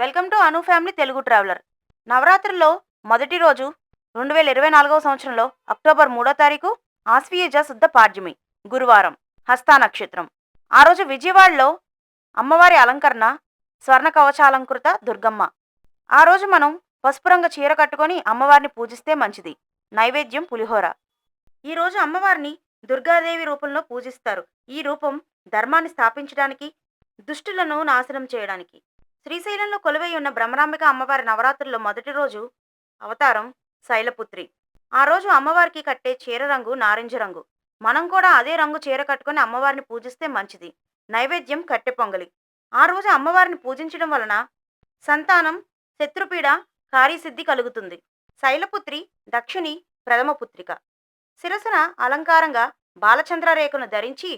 Welcome to Anu family Telugu traveller. నవరాత్రుల్లో మొదటి రోజు రెండు వేల ఇరవై నాలుగవ సంవత్సరంలో అక్టోబర్ మూడో తారీఖు ఆశ్వీయుజ శుద్ధ పాడ్యమి గురువారం హస్తా నక్షత్రం. ఆ రోజు విజయవాడలో అమ్మవారి అలంకరణ స్వర్ణ కవచాలంకృత దుర్గమ్మ. ఆ రోజు మనం పసుపు రంగు చీర కట్టుకొని అమ్మవారిని పూజిస్తే మంచిది నైవేద్యం పులిహోర. ఈ రోజు అమ్మవారిని దుర్గాదేవి రూపంలో పూజిస్తారు. ఈ రూపం ధర్మాన్ని స్థాపించడానికి దుష్టులను నాశనం చేయడానికి. శ్రీశైలంలో కొలువై ఉన్న బ్రహ్మరాంబిక అమ్మవారి నవరాత్రుల్లో మొదటి రోజు అవతారం శైలపుత్రి. ఆ రోజు అమ్మవారికి కట్టే చీర రంగు నారింజ రంగు. మనం కూడా అదే రంగు చీర కట్టుకొని అమ్మవారిని పూజిస్తే మంచిది. నైవేద్యం కట్టె పొంగలి. ఆ రోజు అమ్మవారిని పూజించడం వలన సంతానం శత్రుపీడ కార్యసిద్ధి కలుగుతుంది. శైలపుత్రి దక్షిణి ప్రథమ పుత్రిక. శిరసన అలంకారంగా బాలచంద్రరేఖను ధరించి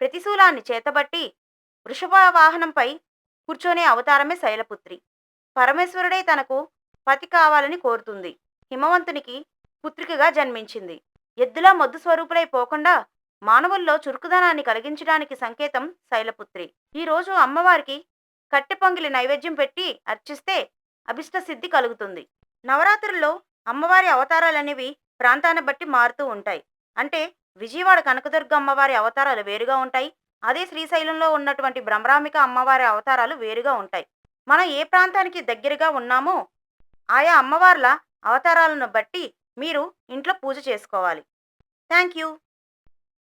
ప్రతిశూలాన్ని చేతబట్టి వృషభ వాహనంపై కూర్చొనే అవతారమే శైలపుత్రి. పరమేశ్వరుడే తనకు పతి కావాలని కోరుతుంది. హిమవంతునికి పుత్రికగా జన్మించింది. ఎద్దులా మొద్దు స్వరూపులై పోకుండా మానవుల్లో చురుకుదనాన్ని కలిగించడానికి సంకేతం శైలపుత్రి. ఈ రోజు అమ్మవారికి కట్టె పొంగిలి నైవేద్యం పెట్టి అర్చిస్తే అభిష్ట సిద్ధి కలుగుతుంది. నవరాత్రుల్లో అమ్మవారి అవతారాలనేవి ప్రాంతాన్ని బట్టి మారుతూ ఉంటాయి. అంటే విజయవాడ కనకదుర్గ అమ్మవారి అవతారాలు వేరుగా ఉంటాయి. అదే శ్రీశైలంలో ఉన్నటువంటి భ్రమరామిక అమ్మవారి అవతారాలు వేరుగా ఉంటాయి. మనం ఏ ప్రాంతానికి దగ్గరగా ఉన్నామో ఆయా అమ్మవార్ల అవతారాలను బట్టి మీరు ఇంట్లో పూజ చేసుకోవాలి. Thank you.